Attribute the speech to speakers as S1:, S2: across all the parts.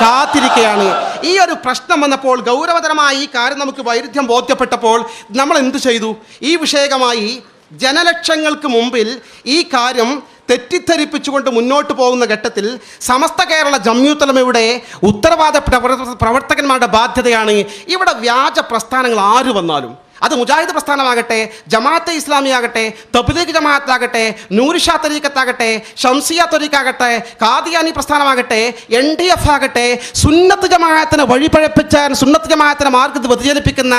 S1: കാത്തിരിക്കുകയാണ്. ഈ ഒരു പ്രശ്നം വന്നപ്പോൾ ഗൗരവതരമായി ഈ കാര്യം നമുക്ക് വൈരുദ്ധ്യം ബോധ്യപ്പെട്ടപ്പോൾ നമ്മൾ എന്തു ചെയ്തു? ഈ വിഷയകമായി ജനലക്ഷങ്ങൾക്ക് മുമ്പിൽ ഈ കാര്യം തെറ്റിദ്ധരിപ്പിച്ചുകൊണ്ട് മുന്നോട്ട് പോകുന്ന ഘട്ടത്തിൽ സമസ്ത കേരള ജമ്യൂത്തലമയുടെ ഉത്തരവാദ പ്രവർ- പ്രവർത്തകന്മാരുടെ ബാധ്യതയാണ്. ഇവിടെ വ്യാജ പ്രസ്ഥാനങ്ങൾ ആര് വന്നാലും. അത് മുജാഹിദ് പ്രസ്ഥാനമാകട്ടെ ജമാഅത്തെ ഇസ്ലാമിയാകട്ടെ തബ്ലീഗ് ജമാഅത്താകട്ടെ നൂരിഷാ തരീക്കത്താകട്ടെ ഷംസിയ തൊരീക്കാകട്ടെ കാദിയാനി പ്രസ്ഥാനമാകട്ടെ എൻ ഡി എഫ് ആകട്ടെ സുന്നത്ത് ജമാഅത്തിനെ വഴിപഴപ്പിച്ചാൻ സുന്നത്ത് ജമാഅത്തിനെ മാർഗത്ത് വ്യതിചലിപ്പിക്കുന്ന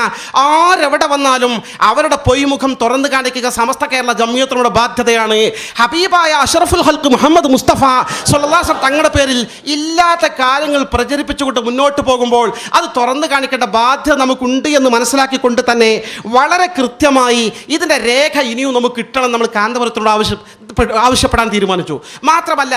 S1: ആരെവിടെ വന്നാലും അവരുടെ പൊയ്മുഖം തുറന്നു കാണിക്കുക സമസ്ത കേരള ജമ്മിയത്തിനോട് ബാധ്യതയാണ്. ഹബീബായ അഷറഫുൽ ഹൽക്ക് മുഹമ്മദ് മുസ്തഫ സൊല്ലാസം തങ്ങളുടെ പേരിൽ ഇല്ലാത്ത കാര്യങ്ങൾ പ്രചരിപ്പിച്ചുകൊണ്ട് മുന്നോട്ട് പോകുമ്പോൾ അത് തുറന്നു കാണിക്കേണ്ട ബാധ്യത നമുക്കുണ്ട് എന്ന് മനസ്സിലാക്കിക്കൊണ്ട് തന്നെ വളരെ കൃത്യമായി ഇതിന്റെ രേഖ ഇനിയും നമുക്ക് കിട്ടണം നമ്മൾ കാന്തപുരത്തോട് ആവശ്യം ആവശ്യപ്പെടാൻ തീരുമാനിച്ചു. മാത്രമല്ല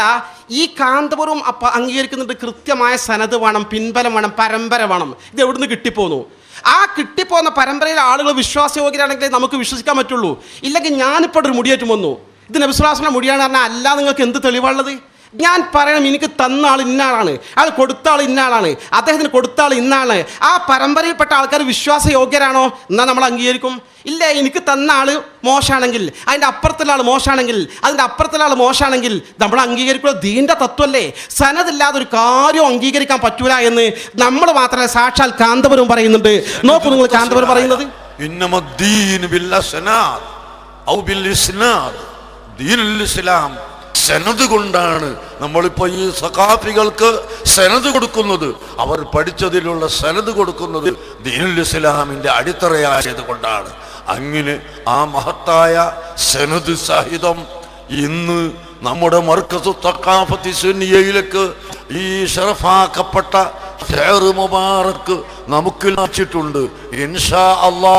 S1: ഈ കാന്തപുരം അപ്പ അംഗീകരിക്കുന്നുണ്ട് കൃത്യമായ സനത് വേണം പിൻബലം വേണം പരമ്പര വേണം. ഇത് എവിടുന്ന് കിട്ടിപ്പോന്നു? ആ കിട്ടിപ്പോന്ന പരമ്പരയിലെ ആളുകൾ വിശ്വാസയോഗ്യരാണെങ്കിലേ നമുക്ക് വിശ്വസിക്കാൻ പറ്റുള്ളൂ. ഇല്ലെങ്കിൽ ഞാനിപ്പോൾ ഒരു മുടിയേറ്റം വന്നു. ഇത് നബിസ്വലാസിന്റെ മുടിയാണ് പറഞ്ഞാൽ അല്ല നിങ്ങൾക്ക് എന്ത് തെളിവുള്ളത് ഞാൻ പറയണം എനിക്ക് തന്ന ആൾ ഇന്നാളാണ് അത് കൊടുത്ത ആൾ ഇന്നാളാണ് അദ്ദേഹത്തിന് കൊടുത്ത ആൾ ഇന്നാണ് ആ പരമ്പരയിൽപ്പെട്ട ആൾക്കാർ വിശ്വാസയോഗ്യരാണോ? എന്നാൽ നമ്മൾ അംഗീകരിക്കും. ഇല്ല എനിക്ക് തന്ന ആൾ മോശമാണെങ്കിൽ അതിന്റെ അപ്പുറത്തുള്ള ആൾ മോശമാണെങ്കിൽ അതിന്റെ അപ്പുറത്തുള്ള ആൾ മോശമാണെങ്കിൽ നമ്മൾ അംഗീകരിക്കുക ദീന്റെ തത്വമല്ലേ സനതില്ലാതെ ഒരു കാര്യം അംഗീകരിക്കാൻ പറ്റൂല എന്ന് നമ്മൾ മാത്രമേ സാക്ഷാൽ കാന്തപുരം പറയുന്നുണ്ട്. നോക്കൂ നിങ്ങൾ കാന്തപുരം പറയുന്നത്.
S2: ഔ ബിൽ ഇസ്നാദ് ഇസ്ലാം. സെനത് കൊണ്ടാണ് നമ്മളിപ്പോൾ ഈ സഖാഫികൾക്ക് സെനത് കൊടുക്കുന്നത്. അവർ പഠിച്ചതിലുള്ള സെനത് കൊടുക്കുന്നത് ദീനുൽ ഇസ്ലാമിന്റെ അടിത്തറയായത് കൊണ്ടാണ്. അങ്ങനെ ആ മഹത്തായ സെനത് സഹിതം ഇന്ന് നമ്മുടെ മർക്കസ് തക്കാഫത്തി സുന്നിയയിലേക്ക് ഈ ഷറഫാക്കപ്പെട്ട ഷെയർ മുബാറക്ക് നമുക്ക് ലഭിച്ചിട്ടുണ്ട്. ഇൻഷാ അള്ളാ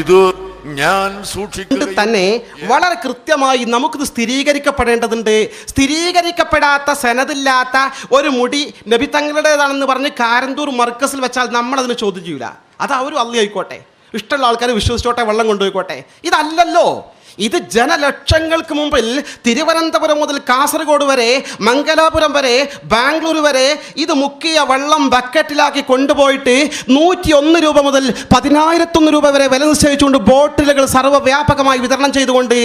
S2: ഇത് ഞാൻ
S1: കൊണ്ട് തന്നെ വളരെ കൃത്യമായി നമുക്കിത് സ്ഥിരീകരിക്കപ്പെടേണ്ടതുണ്ട്. സ്ഥിരീകരിക്കപ്പെടാത്ത സനതില്ലാത്ത ഒരു മുടി നബി തങ്ങളുടേതാണെന്ന് പറഞ്ഞ് കാരന്തൂർ മർക്കസിൽ വെച്ചാൽ നമ്മൾ അതിന് ചോദ്യം ചെയ്യില്ല അത് അവരും അള്ളി ആയിക്കോട്ടെ. ഇഷ്ടമുള്ള ആൾക്കാർ വിശ്വസിച്ചോട്ടെ വെള്ളം കൊണ്ടുപോയിക്കോട്ടെ. ഇതല്ലല്ലോ. ഇത് ജനലക്ഷങ്ങൾക്ക് മുമ്പിൽ തിരുവനന്തപുരം മുതൽ കാസർഗോഡ് വരെ മംഗലാപുരം വരെ ബാംഗ്ലൂർ വരെ ഇത് മുക്കിയ വെള്ളം ബക്കറ്റിലാക്കി കൊണ്ടുപോയിട്ട് നൂറ്റി ഒന്ന് രൂപ മുതൽ പതിനായിരത്തൊന്ന് രൂപ വരെ വില നിശ്ചയിച്ചുകൊണ്ട് ബോട്ടിലുകൾ സർവവ്യാപകമായി വിതരണം ചെയ്തുകൊണ്ട്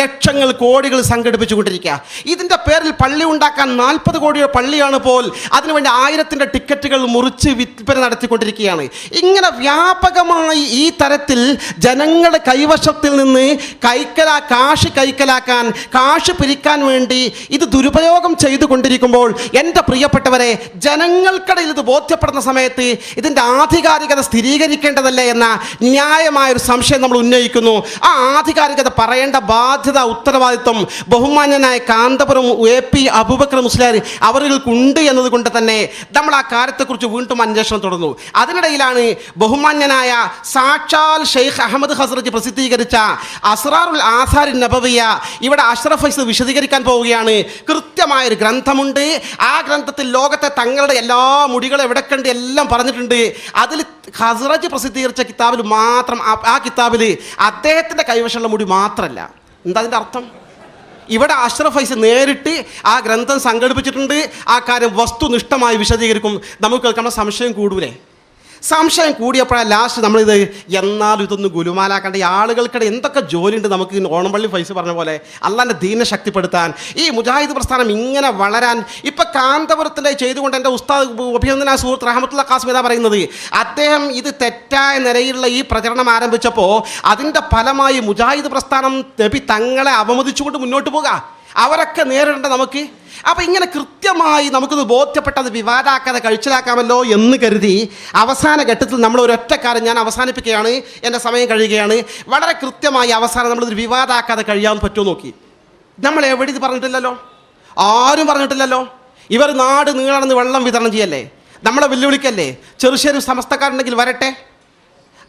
S1: ലക്ഷങ്ങൾ കോടികൾ സംഘടിപ്പിച്ചുകൊണ്ടിരിക്കുക. ഇതിന്റെ പേരിൽ പള്ളി ഉണ്ടാക്കാൻ നാൽപ്പത് കോടിയുടെ പള്ളിയാണ് പോൽ അതിനുവേണ്ടി ആയിരത്തിന്റെ ടിക്കറ്റുകൾ മുറിച്ച് വിൽപ്പന നടത്തിക്കൊണ്ടിരിക്കുകയാണ്. ഇങ്ങനെ വ്യാപകമായി ഈ തരത്തിൽ ജനങ്ങളുടെ കൈവശത്തിൽ നിന്ന് കൈക്കലാ കാശ് കൈക്കലാക്കാൻ കാശ് പിരിക്കാൻ വേണ്ടി ഇത് ദുരുപയോഗം ചെയ്തുകൊണ്ടിരിക്കുമ്പോൾ എന്റെ പ്രിയപ്പെട്ടവരെ ജനങ്ങൾക്കിടയിൽ ഇത് ബോധ്യപ്പെടുന്ന സമയത്ത് ഇതിന്റെ ആധികാരികത സ്ഥിരീകരിക്കേണ്ടതല്ലേ എന്ന ന്യായമായൊരു സംശയം നമ്മൾ ഉന്നയിക്കുന്നു. ആ ആധികാരികത പറയേണ്ട ബാധ്യത ഉത്തരവാദിത്വം ബഹുമാന്യനായ കാന്തപുരം എ പി അബൂബക്കർ മുസ്ലിയാർ അവരിൽക്കുണ്ട് എന്നതുകൊണ്ട് തന്നെ നമ്മൾ ആ കാര്യത്തെക്കുറിച്ച് വീണ്ടും അന്വേഷണം തുടർന്നു. അതിനിടയിലാണ് ബഹുമാന്യനായ സാക്ഷാൽ ഷെയ്ഖ് അഹമ്മദ് ഹസ്രജ് പ്രസിദ്ധീകരിച്ച അസ്രാറുൽ ആസാരി നബവിയ ഇവിടെ അഷ്റഫ് ഫൈസ് വിശദീകരിക്കാൻ പോവുകയാണ്. കൃത്യമായൊരു ഗ്രന്ഥമുണ്ട്. ആ ഗ്രന്ഥത്തിൽ ലോകത്തെ തങ്ങളുടെ എല്ലാ മുടികളും എവിടെ കണ്ട് എല്ലാം പറഞ്ഞിട്ടുണ്ട്. അതിൽ ഹസ്രജ് പ്രസിദ്ധീകരിച്ച കിതാബിൽ മാത്രം ആ- കിതാബിൽ അദ്ദേഹത്തിന്റെ കൈവശമുള്ള മുടി മാത്രമല്ല എന്താ അതിന്റെ അർത്ഥം? ഇവിടെ അഷ്റഫ് ഫൈസ് നേരിട്ട് ആ ഗ്രന്ഥം സംഘടിപ്പിച്ചിട്ടുണ്ട്. ആ കാര്യം വസ്തുനിഷ്ഠമായി വിശദീകരിക്കും. നമുക്ക് കേൾക്കുന്ന സംശയം കൂടൂലേ? സംശയം കൂടിയപ്പോഴാണ് ലാസ്റ്റ് നമ്മളിത് എന്നാലും ഇതൊന്ന് ഗുലുമാലാക്കേണ്ട. ഈ ആളുകൾക്കിടെ എന്തൊക്കെ ജോലിയുണ്ട് നമുക്ക് ഓണംപള്ളി ഫൈസ് പറഞ്ഞ പോലെ? അള്ളാന്റെ ദീനെ ശക്തിപ്പെടുത്താൻ. ഈ മുജാഹിദ് പ്രസ്ഥാനം ഇങ്ങനെ വളരാൻ. ഇപ്പം കാന്തപുരത്തിന്റെ ചെയ്തുകൊണ്ട് എന്റെ ഉസ്താദ് അഭിനന്ദന സുഹൃത്ത് റഹമത്തുള്ള കാസ്മിത പറയുന്നത്? അദ്ദേഹം ഇത് തെറ്റായ നിലയിലുള്ള ഈ പ്രചരണം ആരംഭിച്ചപ്പോൾ അതിന്റെ ഫലമായി മുജാഹിദ് പ്രസ്ഥാനം നബി തങ്ങളെ അവമതിച്ചുകൊണ്ട് മുന്നോട്ട് പോകുക അവരൊക്കെ നേരിടേണ്ട നമുക്ക്. അപ്പം ഇങ്ങനെ കൃത്യമായി നമുക്കിത് ബോധ്യപ്പെട്ടത് വിവാദാക്കാതെ കഴിച്ചിലാക്കാമല്ലോ എന്ന് കരുതി അവസാന ഘട്ടത്തിൽ നമ്മൾ ഒരൊറ്റ കാര്യം ഞാൻ അവസാനിപ്പിക്കുകയാണ്. എന്റെ സമയം കഴിയുകയാണ്. വളരെ കൃത്യമായി അവസാനം നമ്മളിത് വിവാദാക്കാതെ കഴിയാൻ പറ്റുമോ നോക്കി. നമ്മൾ എവിടെ ഇത് പറഞ്ഞിട്ടില്ലല്ലോ? ആരും പറഞ്ഞിട്ടില്ലല്ലോ? ഇവർ നാട് നീളണമെന്ന് വെള്ളം വിതരണം ചെയ്യല്ലേ? നമ്മളെ വെല്ലുവിളിക്കല്ലേ? ചെറുശ്ശേരി സമസ്തക്കാരുണ്ടെങ്കിൽ വരട്ടെ?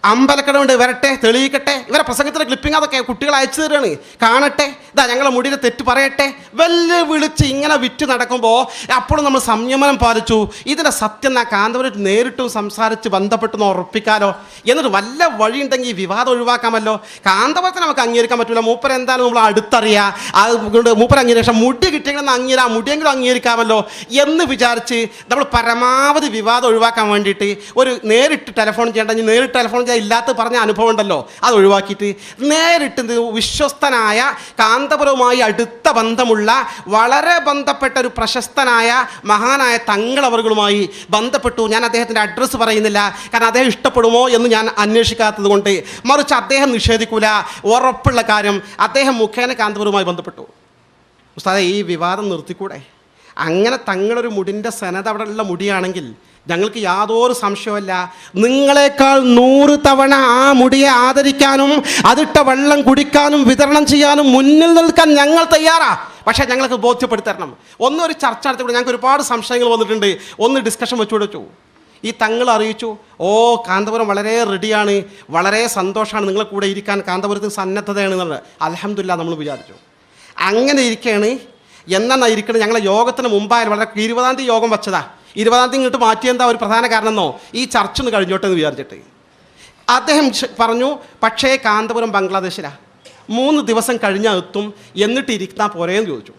S1: അമ്പലക്കടമുണ്ട് വരട്ടെ തെളിയിക്കട്ടെ. ഇവരെ പ്രസംഗത്തിന്റെ ക്ലിപ്പിംഗ് അതൊക്കെ കുട്ടികൾ അയച്ചു തരുകയാണ് കാണട്ടെ ഇതാ ഞങ്ങളെ മുടിയുടെ തെറ്റ് പറയട്ടെ. വെല്ല് വിളിച്ച് ഇങ്ങനെ വിറ്റ് നടക്കുമ്പോൾ അപ്പോഴും നമ്മൾ സംയമനം പാലിച്ചു. ഇതിന്റെ സത്യം ആ കാന്തപുരം നേരിട്ടും സംസാരിച്ച് ബന്ധപ്പെട്ടെന്ന് ഉറപ്പിക്കാലോ. എന്നിട്ട് വല്ല വഴിയുണ്ടെങ്കിൽ വിവാദം ഒഴിവാക്കാമല്ലോ. കാന്തപുരത്തിന് നമുക്ക് അംഗീകരിക്കാൻ പറ്റില്ല മൂപ്പർ എന്തായാലും നമ്മൾ അടുത്തറിയാം. അതുകൊണ്ട് മൂപ്പർ അംഗീകരിച്ച മുടി കിട്ടിയെങ്കിലും അംഗീകരിക്കാം മുടിയെങ്കിലും അംഗീകരിക്കാമല്ലോ എന്ന് വിചാരിച്ച് നമ്മൾ പരമാവധി വിവാദം ഒഴിവാക്കാൻ വേണ്ടിയിട്ട് ഒരു നേരിട്ട് ടെലിഫോൺ ചെയ്യേണ്ടെങ്കിൽ നേരിട്ട് ടെലിഫോൺ ചെയ്യാൻ ഇല്ലാത്ത പറഞ്ഞ അനുഭവം ഉണ്ടല്ലോ. അത് ഒഴിവാക്കിയിട്ട് നേരിട്ട് വിശ്വസ്തനായ കാന്തപുരവുമായി അടുത്ത ബന്ധമുള്ള വളരെ ബന്ധപ്പെട്ട ഒരു പ്രശസ്തനായ മഹാനായ തങ്ങളവറുകളുമായി ബന്ധപ്പെട്ടു. ഞാൻ അദ്ദേഹത്തിന്റെ അഡ്രസ്സ് പറയുന്നില്ല. കാരണം അദ്ദേഹം ഇഷ്ടപ്പെടുമോ എന്ന് ഞാൻ അന്വേഷിക്കാത്തത് കൊണ്ട്. മറിച്ച് അദ്ദേഹം നിഷേധിക്കൂല. ഉറപ്പുള്ള കാര്യം അദ്ദേഹം മുഖേന കാന്തപുരവുമായി ബന്ധപ്പെട്ടു. ഉസ്താദെ ഈ വിവാദം നിർത്തിക്കൂടെ? അങ്ങനെ തങ്ങളൊരു മുടിന്റെ സനത അവിടെ ഉള്ള മുടിയാണെങ്കിൽ ഞങ്ങൾക്ക് യാതൊരു സംശയമല്ല നിങ്ങളെക്കാൾ നൂറ് തവണ ആ മുടിയെ ആദരിക്കാനും അതിട്ട വെള്ളം കുടിക്കാനും വിതരണം ചെയ്യാനും മുന്നിൽ നിൽക്കാൻ ഞങ്ങൾ തയ്യാറാ. പക്ഷേ ഞങ്ങൾക്ക് ബോധ്യപ്പെടുത്തരണം ഒന്നൊരു ചർച്ച നടത്തിക്കൂടെ ഞങ്ങൾക്ക് ഒരുപാട് സംശയങ്ങൾ വന്നിട്ടുണ്ട്. ഒന്ന് ഡിസ്കഷൻ വെച്ചു. കൊടുത്തു ഈ തങ്ങൾ അറിയിച്ചു ഓ കാന്തപുരം വളരെ റെഡിയാണ് വളരെ സന്തോഷമാണ് നിങ്ങളെ കൂടെ ഇരിക്കാൻ. കാന്തപുരത്തിന് സന്നദ്ധതയാണ് എന്നുള്ളത് അലഹമില്ല നമ്മൾ വിചാരിച്ചു. അങ്ങനെ ഇരിക്കുകയാണ് എന്നാണ് ഇരിക്കണത് ഞങ്ങളെ യോഗത്തിന് മുമ്പായാലും വളരെ ഇരുപതാം തീയതി യോഗം വെച്ചതാ. ഇരുപതാം തീയതി ഇങ്ങോട്ട് മാറ്റിയെന്താ ഒരു പ്രധാന കാരണമെന്നോ? ഈ ചർച്ച ഒന്ന് കഴിഞ്ഞോട്ടെ എന്ന് വിചാരിച്ചിട്ട്. അദ്ദേഹം പറഞ്ഞു പക്ഷേ കാന്തപുരം ബംഗ്ലാദേശിലാ. മൂന്ന് ദിവസം കഴിഞ്ഞാൽ എത്തും. എന്നിട്ട് ഇരിക്കാൻ പോരേന്ന് ചോദിച്ചു.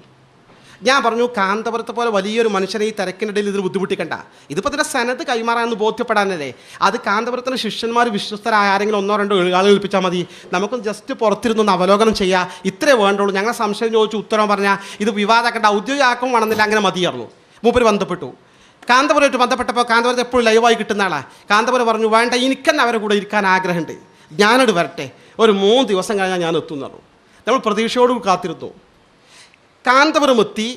S1: ഞാൻ പറഞ്ഞു കാന്തപുരത്തെ പോലെ വലിയൊരു മനുഷ്യനെ ഈ തിരക്കിനിടയിൽ ഇതിന് ബുദ്ധിമുട്ടിക്കണ്ട. ഇതിപ്പോൾ ഇതിന്റെ സനത് കൈമാറാമെന്ന് ബോധ്യപ്പെടാനല്ലേ? അത് കാന്തപുരത്തിന് ശിഷ്യന്മാർ വിശ്വസ്തരായ ആരെങ്കിലും ഒന്നോ രണ്ടോ ആളുകൾ ഏൽപ്പിച്ചാൽ മതി. നമുക്കൊന്ന് ജസ്റ്റ് പുറത്തിരുന്നൊന്ന് അവലോകനം ചെയ്യുക ഇത്രേ വേണ്ടുള്ളൂ. ഞങ്ങളെ സംശയം ചോദിച്ചു ഉത്തരം പറഞ്ഞാൽ ഇത് വിവാദമാക്കേണ്ട ഔദ്യോഗിക ആക്കം വേണമെന്നില്ല. അങ്ങനെ മതിയായിരുന്നു. മൂപ്പര് ബന്ധപ്പെട്ടു. കാന്തപുരമായിട്ട് ബന്ധപ്പെട്ടപ്പോൾ കാന്തപുരത്ത് എപ്പോഴും ലൈവായി കിട്ടുന്ന ആളാണ് കാന്തപുരം പറഞ്ഞു വേണ്ട എനിക്കെന്നെ അവരെ കൂടെ ഇരിക്കാൻ ആഗ്രഹമുണ്ട്. ഞാനോട് വരട്ടെ. ഒരു മൂന്ന് ദിവസം കഴിഞ്ഞാൽ ഞാൻ എത്തും നമ്മൾ പ്രതീക്ഷയോട് കാത്തിരുന്നു. കാന്തപുരം എത്തി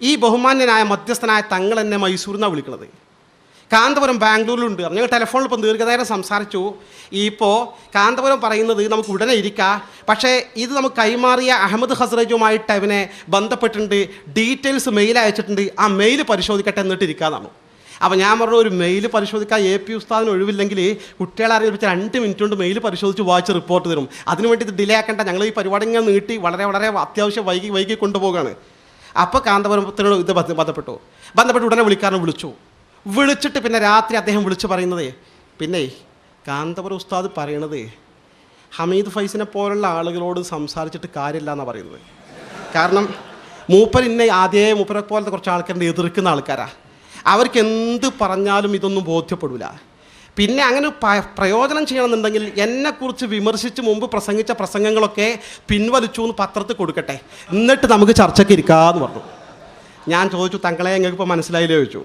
S1: ഈ ബഹുമാന്യനായ മധ്യസ്ഥനായ തങ്ങൾ എന്നെ മൈസൂരിൽ നിന്നാണ് വിളിക്കുന്നത് കാന്തപുരം ബാംഗ്ലൂരിലുണ്ട്. ഞങ്ങൾ ടെലിഫോണിൽ ഇപ്പം ദീർഘനേരം സംസാരിച്ചു. ഇപ്പോൾ കാന്തപുരം പറയുന്നത് നമുക്ക് ഉടനെ ഇരിക്കാം. പക്ഷേ ഇത് നമുക്ക് കൈമാറിയ അഹമ്മദ് ഹസ്രജുമായിട്ട് അവനെ ബന്ധപ്പെട്ടിട്ടുണ്ട്. ഡീറ്റെയിൽസ് മെയിൽ അയച്ചിട്ടുണ്ട്. ആ മെയിൽ പരിശോധിക്കട്ടെ എന്നിട്ട് ഇരിക്കാന്നാണ്. അപ്പോൾ ഞാൻ പറഞ്ഞു ഒരു മെയിൽ പരിശോധിക്കാൻ എ പി ഉസ്താദിന് ഒഴിവില്ലെങ്കിൽ കുട്ടികളെ അറിയിപ്പിച്ച രണ്ട് മിനിറ്റ് കൊണ്ട് മെയിൽ പരിശോധിച്ച് വായിച്ച് റിപ്പോർട്ട് തരും. അതിനുവേണ്ടി ഇത് ഡിലേ ആക്കേണ്ട. ഞങ്ങൾ ഈ പരിപാടി ഇങ്ങനെ നീട്ടി വളരെ വളരെ അത്യാവശ്യം വൈകി വൈകി കൊണ്ടുപോവുകയാണ്. അപ്പോൾ കാന്തപുരത്തിനോട് ഇത് ബന്ധ- ബന്ധപ്പെട്ടു. ബന്ധപ്പെട്ട് ഉടനെ വിളിക്കാരനെ വിളിച്ചു. വിളിച്ചിട്ട് പിന്നെ രാത്രി അദ്ദേഹം വിളിച്ച് പറയുന്നത്. പിന്നെ കാന്തപുരം ഉസ്താദ് പറയണത് ഹമീദ് ഫൈസിനെ പോലുള്ള ആളുകളോട് സംസാരിച്ചിട്ട് കാര്യമില്ല എന്നാണ് പറയുന്നത്. കാരണം മൂപ്പർ ഇന്നെ ആദ്യമേ മൂപ്പരെ പോലത്തെ കുറച്ച് ആൾക്കാരുടെ എതിർക്കുന്ന ആൾക്കാരാണ് അവർക്ക് എന്ത് പറഞ്ഞാലും ഇതൊന്നും ബോധ്യപ്പെടില്ല പിന്നെ അങ്ങനെ പ്രയോജനം ചെയ്യണമെന്നുണ്ടെങ്കിൽ എന്നെക്കുറിച്ച് വിമർശിച്ച് മുമ്പ് പ്രസംഗിച്ച പ്രസംഗങ്ങളൊക്കെ പിൻവലിച്ചു എന്ന് പത്രത്തിൽ കൊടുക്കട്ടെ. എന്നിട്ട് നമുക്ക് ചർച്ചയ്ക്ക് ഇരിക്കാമെന്ന് പറഞ്ഞു. ഞാൻ ചോദിച്ചു തങ്ങളെ ഞങ്ങൾക്ക് ഇപ്പോൾ മനസ്സിലായില്ലേ? ചോദിച്ചു.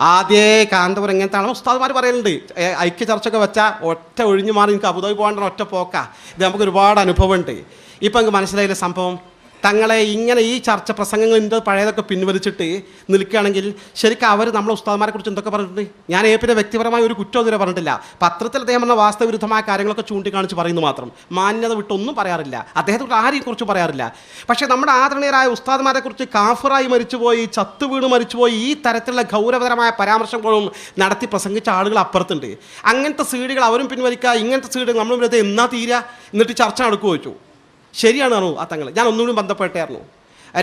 S1: ആദ്യേ കാന്തപുരം ഇങ്ങനത്തെ ആണോ ഉസ്താദ്മാർ പറയലുണ്ട്. ഏ, ഐക്യ ചർച്ചയൊക്കെ വെച്ചാൽ ഒറ്റ ഒഴിഞ്ഞു മാറി എനിക്ക് അബുദാബി പോകേണ്ട ഒറ്റ പോക്കാ. ഇത് നമുക്ക് ഒരുപാട് അനുഭവമുണ്ട്. ഇപ്പം എനിക്ക് മനസ്സിലായില്ല സംഭവം? തങ്ങളെ ഇങ്ങനെ ഈ ചർച്ച പ്രസംഗങ്ങൾ എന്തോ പഴയതൊക്കെ പിൻവലിച്ചിട്ട് നിൽക്കുകയാണെങ്കിൽ ശരിക്കും അവർ നമ്മളെ ഉസ്താദ്മാരെ കുറിച്ച് എന്തൊക്കെ പറഞ്ഞിട്ടുണ്ട്? ഞാൻ ഏപ്പിന്റെ വ്യക്തിപരമായ ഒരു കുറ്റം ഇതുവരെ പറഞ്ഞിട്ടില്ല. പത്രത്തിൽ അദ്ദേഹം പറഞ്ഞ വാസ്തവവിരുദ്ധമായ കാര്യങ്ങളൊക്കെ ചൂണ്ടിക്കാണിച്ച് പറയുന്നു മാത്രം. മാന്യത വിട്ടൊന്നും പറയാറില്ല. അദ്ദേഹത്തെ ആരെയും കുറിച്ച് പറയാറില്ല. പക്ഷേ നമ്മുടെ ആദരണീയരായ ഉസ്താദ്മാരെ കുറിച്ച് കാഫറായി മരിച്ചുപോയി ചത്തു വീണ് മരിച്ചുപോയി ഈ തരത്തിലുള്ള ഗൗരവതരമായ പരാമർശങ്ങളും നടത്തി പ്രസംഗിച്ച ആളുകൾ അപ്പുറത്തുണ്ട്. അങ്ങനത്തെ സീഡുകൾ അവരും പിൻവലിക്കുക ഇങ്ങനത്തെ സീഡ് നമ്മളും വിരുദ്ധ എന്നാ തീരുക എന്നിട്ട് ചർച്ച നടക്കുകയോ ചോദിച്ചു. ശരിയാണ് ആ തങ്ങൾ ഞാൻ ഒന്നുകൂടി ബന്ധപ്പെട്ടായിരുന്നു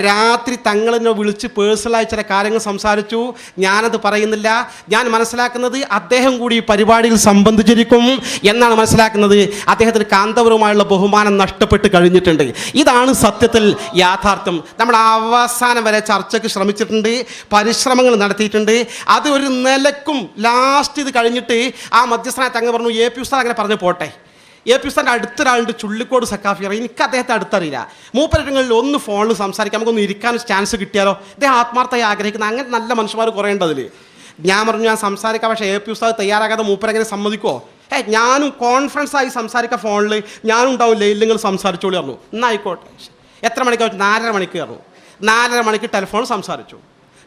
S1: രാത്രി തങ്ങളെന്നെ വിളിച്ച് പേഴ്സണലായി ചില കാര്യങ്ങൾ സംസാരിച്ചു. ഞാനത് പറയുന്നില്ല. ഞാൻ മനസ്സിലാക്കുന്നത് അദ്ദേഹം കൂടി ഈ പരിപാടിയിൽ സംബന്ധിച്ചിരിക്കും എന്നാണ് മനസ്സിലാക്കുന്നത്. അദ്ദേഹത്തിന് കാന്തപുരവുമായുള്ള ബഹുമാനം നഷ്ടപ്പെട്ട് കഴിഞ്ഞിട്ടുണ്ട്. ഇതാണ് സത്യത്തിൽ യാഥാർത്ഥ്യം. നമ്മൾ അവസാനം വരെ ചർച്ചയ്ക്ക് ശ്രമിച്ചിട്ടുണ്ട് പരിശ്രമങ്ങൾ നടത്തിയിട്ടുണ്ട്. അത് ഒരു നിലക്കും ലാസ്റ്റ് ഇത് കഴിഞ്ഞിട്ട് ആ മധ്യസ്ഥാനത്ത് തങ്ങൾ പറഞ്ഞു എ പി ഉസ്താദ് അങ്ങനെ പറഞ്ഞു പോട്ടെ. എ പി ഉസ്താന്റെ അടുത്തൊരാളുണ്ട് ചുള്ളിക്കോട് സക്കാഫി അറിയാം. എനിക്ക് അദ്ദേഹത്തെ അടുത്തറിയില്ല. മൂപ്പരങ്ങളിൽ ഒന്ന് ഫോണിൽ സംസാരിക്കാം. നമുക്കൊന്ന് ഇരിക്കാൻ ചാൻസ് കിട്ടിയാലോ? അദ്ദേഹം ആത്മാർത്ഥമായി ആഗ്രഹിക്കുന്ന. അങ്ങനെ നല്ല മനുഷ്യന്മാർ കുറേ ഞാൻ പറഞ്ഞു ഞാൻ സംസാരിക്കാം. പക്ഷേ എ പി ഉസ്താദ് തയ്യാറാകാതെ മൂപ്പരെങ്ങനെ സമ്മതിക്കുമോ ഏ ഞാനും കോൺഫറൻസ് ആയി സംസാരിക്കാം ഫോണിൽ ഞാനും ഉണ്ടാവില്ല ഇല്ലെങ്കിൽ സംസാരിച്ചോളി പറഞ്ഞു. എന്നായിക്കോട്ടെ. എത്ര മണിക്ക് നാലര മണിക്ക് കയറുന്നു നാലര മണിക്ക് ടെലിഫോൺ സംസാരിച്ചു.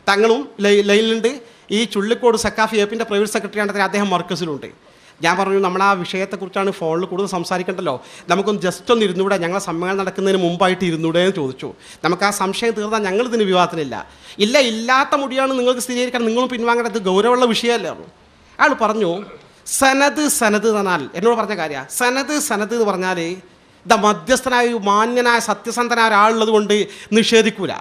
S1: തങ്ങളും ലൈ- ലൈനിലുണ്ട്. ഈ ചുള്ളിക്കോട് സക്കാഫി എപ്പിന്റെ പ്രൈവറ്റ് സെക്രട്ടറി ആണെങ്കിൽ അദ്ദേഹം മർക്കസിലുണ്ട്. ഞാൻ പറഞ്ഞു നമ്മൾ ആ വിഷയത്തെക്കുറിച്ചാണ് ഫോണിൽ കൂടുതൽ സംസാരിക്കണ്ടല്ലോ. നമുക്കൊന്ന് ജസ്റ്റ് ഒന്ന് ഇരുന്നൂടെ ഞങ്ങളെ സമ്മേളനം നടക്കുന്നതിന് മുമ്പായിട്ട് ഇരുന്നൂടെ എന്ന് ചോദിച്ചു. നമുക്ക് ആ സംശയം തീർന്നാൽ ഞങ്ങൾ ഇതിന് വിവാദത്തിനില്ല. ഇല്ല ഇല്ലാത്ത മുടിയാണ് നിങ്ങൾക്ക് സ്ഥിരീകരിക്കാൻ നിങ്ങളും പിൻവാങ്ങേണ്ടത് ഗൗരവമുള്ള വിഷയമല്ലേ? പറഞ്ഞു അയാൾ പറഞ്ഞു സനത് സനത് തന്നാൽ എന്നോട് പറഞ്ഞ കാര്യ സനത് സനത് എന്ന് പറഞ്ഞാൽ ഇതാ മധ്യസ്ഥനായ മാന്യനായ സത്യസന്ധനായ ഒരാളുള്ളത് കൊണ്ട് നിഷേധിക്കൂല.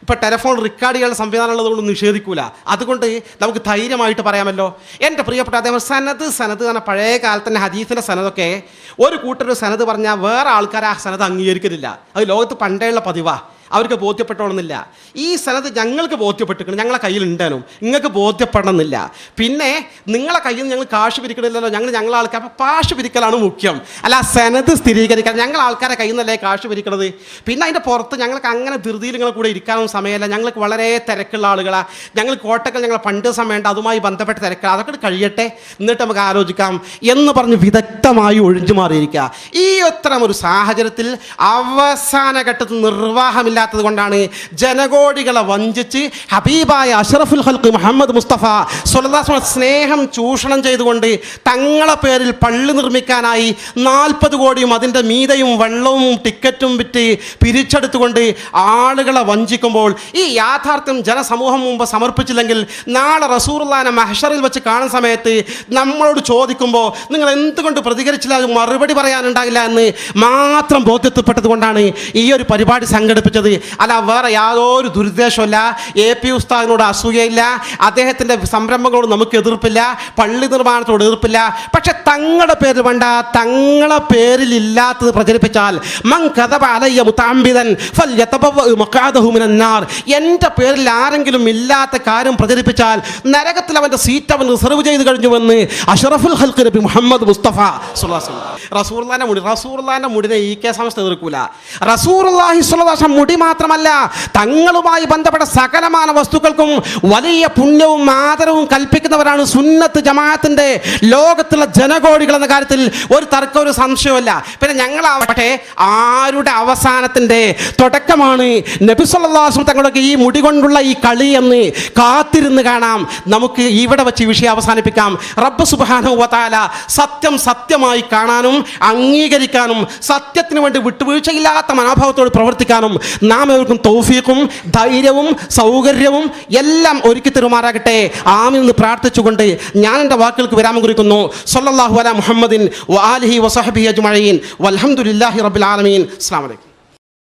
S1: ഇപ്പൊ ടെലഫോൺ റെക്കോർഡ് ചെയ്യാനുള്ള സംവിധാനം ഉള്ളതുകൊണ്ട് നിഷേധിക്കൂല. അതുകൊണ്ട് നമുക്ക് ധൈര്യമായിട്ട് പറയാമല്ലോ. എന്റെ പ്രിയപ്പെട്ട അദ്ദേഹം സനത് സനത് എന്ന പഴയ കാലത്തിന്റെ ഹദീസിന്റെ സനതൊക്കെ ഒരു കൂട്ടർ സനത് പറഞ്ഞാൽ വേറെ ആൾക്കാർ ആ സനത് അംഗീകരിക്കുന്നില്ല അത് ലോകത്ത് പണ്ടേയുള്ള പതിവാ. അവർക്ക് ബോധ്യപ്പെട്ടോണമെന്നില്ല ഈ സ്ഥലത്ത് ഞങ്ങൾക്ക് ബോധ്യപ്പെട്ടിരിക്കണം ഞങ്ങളെ കയ്യിൽ ഉണ്ടാനും നിങ്ങൾക്ക് ബോധ്യപ്പെടണമെന്നില്ല. പിന്നെ നിങ്ങളെ കയ്യിൽ ഞങ്ങൾ കാശ് പിരിക്കണില്ലല്ലോ. ഞങ്ങൾ ഞങ്ങളെ ആൾക്കാർ അപ്പോൾ കാശ് പിരിക്കലാണ് മുഖ്യം. അല്ല സനത് സ്ഥിരീകരിക്കാൻ ഞങ്ങൾ ആൾക്കാരെ കയ്യിൽ നിന്നല്ലേ കാശ് പിരിക്കണത്? പിന്നെ അതിന്റെ പുറത്ത് ഞങ്ങൾക്ക് അങ്ങനെ ധൃതിയിൽ കൂടെ ഇരിക്കാനൊന്നും സമയമില്ല. ഞങ്ങൾക്ക് വളരെ തിരക്കുള്ള ആളുകളാണ് ഞങ്ങൾ കോട്ടക്കൽ ഞങ്ങൾ പണ്ട് സമയമുണ്ട്. അതുമായി ബന്ധപ്പെട്ട തിരക്കുകൾ അതൊക്കെ കഴിയട്ടെ. എന്നിട്ട് നമുക്ക് ആലോചിക്കാം. എന്ന് പറഞ്ഞ് വിദഗ്ധമായി ഒഴിഞ്ഞു മാറിയിരിക്കുക. ഈ അത്തരം ഒരു സാഹചര്യത്തിൽ അവസാന ഘട്ടത്തിൽ നിർവാഹമില്ലാത്തത് കൊണ്ടാണ് ജനകോടികളെ വഞ്ചിച്ച് ഹബീബായ അഷറഫുൽ ഹൽക്ക് മുഹമ്മദ് മുസ്തഫ സുലദാസ് സ്നേഹം ചൂഷണം ചെയ്തുകൊണ്ട് തങ്ങളെ പേരിൽ പള്ളി നിർമ്മിക്കാനായി നാൽപ്പത് കോടിയും അതിന്റെ മീതയും വെള്ളവും ടിക്കറ്റും വിറ്റ് പിരിച്ചെടുത്തുകൊണ്ട് ആളുകളെ വഞ്ചിക്കുമ്പോൾ ഈ യാഥാർത്ഥ്യം ജനസമൂഹം മുമ്പ് സമർപ്പിച്ചില്ലെങ്കിൽ നാളെ റസൂർലാനെ മഹഷറിൽ വെച്ച് കാണുന്ന സമയത്ത് നമ്മളോട് ചോദിക്കുമ്പോൾ നിങ്ങൾ എന്തുകൊണ്ട് പ്രതികരിച്ചില്ല മറുപടി പറയാനുണ്ടാകില്ല എന്ന് മാത്രം ബോധ്യത്തിൽപ്പെട്ടത് കൊണ്ടാണ് ഈ ഒരു പരിപാടി സംഘടിപ്പിച്ചത്. അല്ല വേറെ യാതൊരു ദുരുദ്ദേശമില്ല എ പി ഉസ്താദിനോട് അസൂയയില്ല. അദ്ദേഹത്തിന്റെ സംരംഭങ്ങളോട് നമുക്ക് എതിർപ്പില്ല. പള്ളി നിർമ്മാണത്തോട് എതിർപ്പില്ല. പക്ഷെ തങ്ങളുടെ പേരിൽ വേണ്ട തങ്ങളെ പേരിൽ ഇല്ലാത്തത് പ്രചരിപ്പിച്ചാൽ മൻ അലയ്യ നാർ എന്റെ പേരിൽ ആരെങ്കിലും ഇല്ലാത്ത കാര്യം പ്രചരിപ്പിച്ചാൽ നരകത്തിൽ അവന്റെ സീറ്റ് അവൻ റിസർവ് ചെയ്ത് കഴിഞ്ഞുവെന്ന് അഷറഫുൽ ഹൽക്ക് നബി മുഹമ്മദ് മുസ്തഫ റസൂർലാന്റെ മുടി റസൂർലാന്റെ മുടിനെ ഈ കെ സമസ്ത എതിർക്കൂല. സ്വലാസം മുടി മാത്രമല്ല തങ്ങളുമായി ബന്ധപ്പെട്ട സകലമാന വസ്തുക്കൾക്കും വലിയ പുണ്യവും ആദരവും കൽപ്പിക്കുന്നവരാണ് സുന്നത്ത് ജമാഅത്തിന്റെ ലോകത്തുള്ള ജനകോടികൾ എന്ന കാര്യത്തിൽ ഒരു തർക്കം ഒരു സംശയമല്ല പിന്നെ ഞങ്ങളാവട്ടെ ആരുടെ അവസാനത്തിന്റെ തുടക്കമാണ് നബിസ്വല്ലാസും തങ്ങളൊക്കെ ഈ മുടി കൊണ്ടുള്ള ഈ കളി എന്ന് കാത്തിരുന്ന് കാണാം. നമുക്ക് ഇവിടെ വെച്ച് വിഷയം അവസാനിപ്പിക്കാം. റബ്ബ് സുബാനുവതാല സത്യം സത്യമായി കാണാനും അംഗീകരിക്കാനും സത്യത്തിന് വേണ്ടി വിട്ടുവീഴ്ചയില്ലാത്ത മനോഭാവത്തോട് പ്രവർത്തിക്കാനും നാം എവർക്കും തൗഫീഖും ധൈര്യവും സൗകര്യവും എല്ലാം ഒരുക്കി തരുമാറാകട്ടെ. നിന്ന് പ്രാർത്ഥിച്ചുകൊണ്ട് ഞാൻ എന്റെ വാക്കുകൾക്ക് വിരാമം കുറിക്കുന്നു സല്ലല്ലാഹു അല മുഹമ്മദിൻ വാലിഹി വസഹബി അജ്മഴീൻ വൽഹംദുലില്ലാഹി റബ്ബിൽ ആലമീൻ. അസ്സാം വലൈക്കും